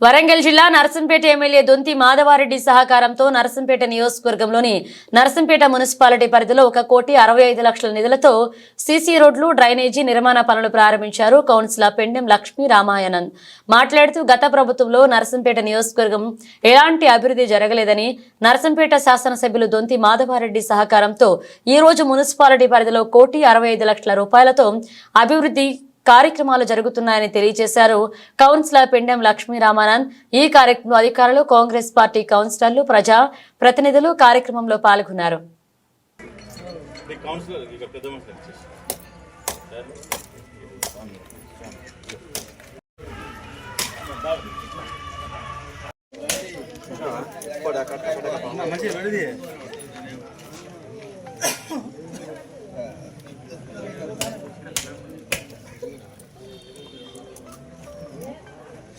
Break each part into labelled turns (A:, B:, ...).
A: వరంగల్ జిల్లా నరసింపేట ఎమ్మెల్యే దొంతి మాధవారెడ్డి సహకారంతో నరసింపేట నియోజకవర్గంలోని నరసింపేట మున్సిపాలిటీ పరిధిలో ఒక కోటి అరవై ఐదు లక్షల నిధులతో సీసీ రోడ్లు డ్రైనేజీ నిర్మాణ పనులు ప్రారంభించారు కౌన్సిలర్ పెండెం లక్ష్మీ రామాయణన్. మాట్లాడుతూ గత ప్రభుత్వంలో నరసింపేట నియోజకవర్గం ఎలాంటి అభివృద్ధి జరగలేదని నరసంపేట శాసనసభ్యులు దొంతి మాధవారెడ్డి సహకారంతో ఈ రోజు మున్సిపాలిటీ పరిధిలో కోటి అరవై ఐదు లక్షల రూపాయలతో అభివృద్ధి కార్యక్రమాలు జరుగుతున్నాయని తెలియజేశారు. కౌన్సిలర్ పెండెం లక్ష్మీ రామానంద్ ఈ కార్యక్రమంలో అధికారులు కాంగ్రెస్ పార్టీ కౌన్సిలర్లు ప్రజా ప్రతినిధులు కార్యక్రమంలో పాల్గొన్నారు.
B: ఈ కౌన్సిలర్ ఇక పెద్ద మనుషులు వచ్చేసి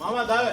B: మామా దావే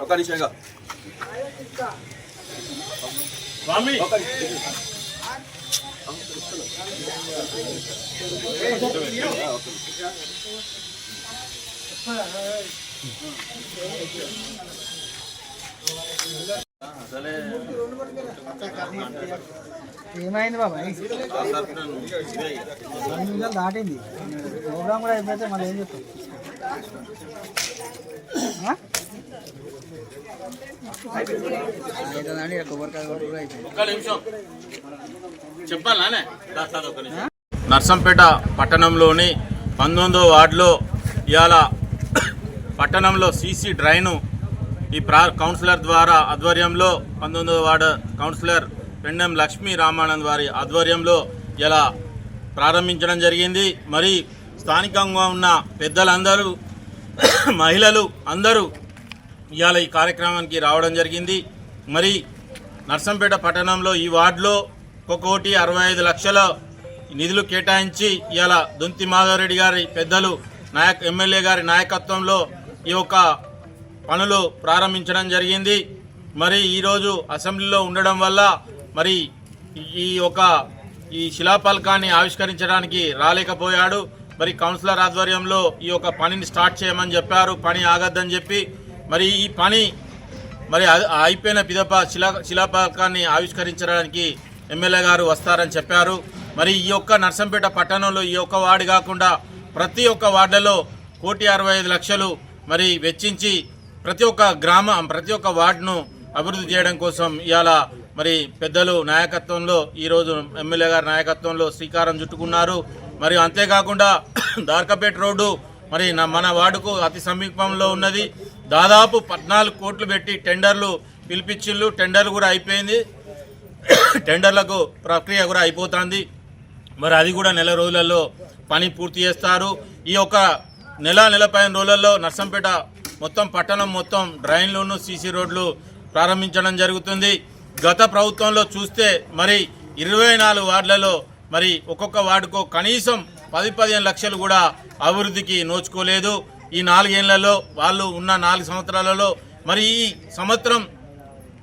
C: ఒక నిమిషంగా
B: స్వామి
D: ఏమైంది బాబాయ్ దాటింది. ప్రోగ్రామ్ కూడా అయిపోతే మళ్ళీ ఏం చెప్తాం
B: నర్సంపేట పట్టణంలోని పంతొమ్మిదో వార్డులో ఇవాళ పట్టణంలో సీసీ డ్రైను ఈ ప్రా కౌన్సిలర్ ద్వారా ఆధ్వర్యంలో పంతొమ్మిదవ వార్డు కౌన్సిలర్ పెండెం లక్ష్మీ రామానంద్ వారి ఆధ్వర్యంలో ఇలా ప్రారంభించడం జరిగింది. మరి స్థానికంగా ఉన్న పెద్దలందరూ మహిళలు అందరూ ఇవాళ ఈ కార్యక్రమానికి రావడం జరిగింది. మరి నర్సంపేట పట్టణంలో ఈ వార్డులో ఒక కోటి అరవై ఐదు లక్షల నిధులు కేటాయించి ఇవాళ దొంతి మాధవరెడ్డి గారి పెద్దలు నాయక ఎమ్మెల్యే గారి నాయకత్వంలో ఈ యొక్క పనులు ప్రారంభించడం జరిగింది. మరి ఈరోజు అసెంబ్లీలో ఉండడం వల్ల మరి ఈ యొక్క ఈ శిలాఫలకాన్ని ఆవిష్కరించడానికి రాలేకపోయాడు. మరి కౌన్సిలర్ ఆధ్వర్యంలో ఈ యొక్క పనిని స్టార్ట్ చేయమని చెప్పారు. పని ఆగద్దని చెప్పి మరి ఈ పని మరి అయిపోయిన పిదప శిలా శిలాపకాన్ని ఆవిష్కరించడానికి ఎమ్మెల్యే గారు వస్తారని చెప్పారు. మరి ఈ యొక్క నర్సంపేట పట్టణంలో ఈ యొక్క వార్డు కాకుండా ప్రతి ఒక్క వార్డులో కోటి అరవై ఐదు లక్షలు మరి వెచ్చించి ప్రతి ఒక్క గ్రామం ప్రతి ఒక్క వార్డును అభివృద్ధి చేయడం కోసం ఇవాళ మరి పెద్దలు నాయకత్వంలో ఈరోజు ఎమ్మెల్యే గారి నాయకత్వంలో శ్రీకారం చుట్టుకున్నారు. మరి అంతేకాకుండా దార్కపేట రోడ్డు మరి మన వార్డుకు అతి సమీపంలో ఉన్నది. దాదాపు పద్నాలుగు కోట్లు పెట్టి టెండర్లు పిలిపించిళ్ళు టెండర్ కూడా అయిపోయింది. టెండర్లకు ప్రక్రియ కూడా అయిపోతుంది. మరి అది కూడా నెల రోజులలో పని పూర్తి చేస్తారు. ఈ యొక్క నెల నెల పదిహేను రోజులలో నర్సంపేట మొత్తం పట్టణం మొత్తం డ్రైన్లను సీసీ రోడ్లు ప్రారంభించడం జరుగుతుంది. గత ప్రభుత్వంలో చూస్తే మరి ఇరవై నాలుగు వార్డులలో మరి ఒక్కొక్క వార్డుకో కనీసం పది పదిహేను లక్షలు కూడా అభివృద్ధికి నోచుకోలేదు. ఈ నాలుగేళ్ళలో వాళ్ళు ఉన్న నాలుగు సంవత్సరాలలో మరి ఈ సంవత్సరం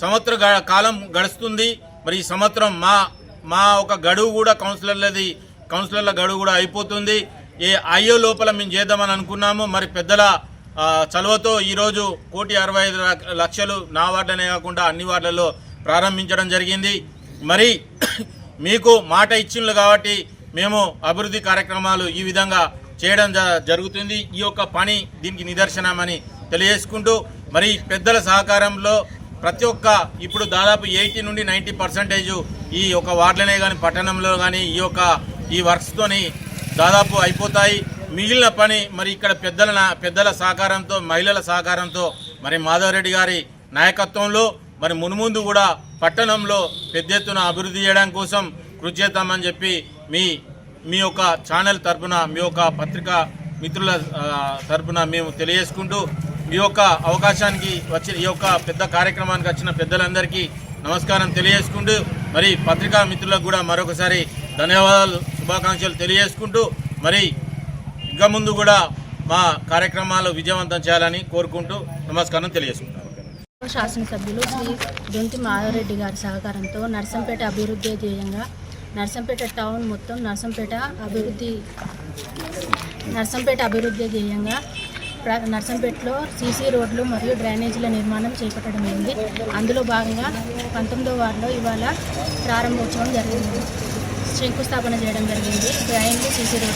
B: సంవత్సర గ- కాలం గడుస్తుంది. మరి ఈ సంవత్సరం మా మా ఒక గడువు కూడా కౌన్సిలర్లది కౌన్సిలర్ల గడువు కూడా అయిపోతుంది. ఏ అయ్యో లోపల మేము చేద్దామని అనుకున్నాము. మరి పెద్దల చలవతో చలువతో ఈరోజు కోటి అరవై ఐదు లక్షలు నా వార్డులనే కాకుండా అన్ని వార్డులలో ప్రారంభించడం జరిగింది. మరి మీకు మాట ఇచ్చిండ్రు కాబట్టి మేము అభివృద్ధి కార్యక్రమాలు ఈ విధంగా చేయడం జ- జరుగుతుంది. ఈ యొక్క పని దీనికి నిదర్శనమని తెలియజేసుకుంటూ మరి పెద్దల సహకారంలో ప్రతి ఒక్క ఇప్పుడు దాదాపు ఎయిటీ నుండి నైంటీ పర్సెంటేజ్ ఈ ఒక వార్డులనే కానీ పట్టణంలో కానీ ఈ యొక్క ఈ వర్క్స్తోని దాదాపు అయిపోతాయి. మిగిలిన పని మరి ఇక్కడ పెద్దల పెద్దల సహకారంతో మహిళల సహకారంతో మరి మాధవరెడ్డి గారి నాయకత్వంలో మరి మునుముందు కూడా పట్టణంలో పెద్ద ఎత్తున అభివృద్ధి చేయడం కోసం కృషి చేద్దామని చెప్పి మీ మీ యొక్క ఛానల్ తరఫున మీ యొక్క పత్రికా మిత్రుల తరఫున మేము తెలియజేసుకుంటూ ఈ యొక్క అవకాశానికి వచ్చిన ఈ యొక్క పెద్ద కార్యక్రమానికి వచ్చిన పెద్దలందరికీ నమస్కారం తెలియజేసుకుంటూ మరి పత్రికా మిత్రులకు కూడా మరొకసారి ధన్యవాదాలు శుభాకాంక్షలు తెలియజేసుకుంటూ మరి ఇంకా ముందు కూడా మా కార్యక్రమాలు విజయవంతం చేయాలని కోరుకుంటూ నమస్కారం తెలియజేసుకుంటాను
E: శాసనసభ్యులు శ్రీ దొంతి మాధవరెడ్డి గారి సహకారంతో నర్సంపేట అభివృద్ధి ధ్యేయంగా నర్సంపేట టౌన్ మొత్తం నర్సంపేట అభివృద్ధి నర్సంపేట అభివృద్ధి ధ్యేయంగా ప్ర- నర్సంపేటలో సీసీ రోడ్లు మరియు డ్రైనేజీల నిర్మాణం చేపట్టడం అయింది. అందులో భాగంగా పంతొమ్మిదో వార్డులో ఇవాళ ప్రారంభోత్సవం జరిగింది. శంకుస్థాపన చేయడం జరిగింది. డ్రైన్లు సీసీ రోడ్లు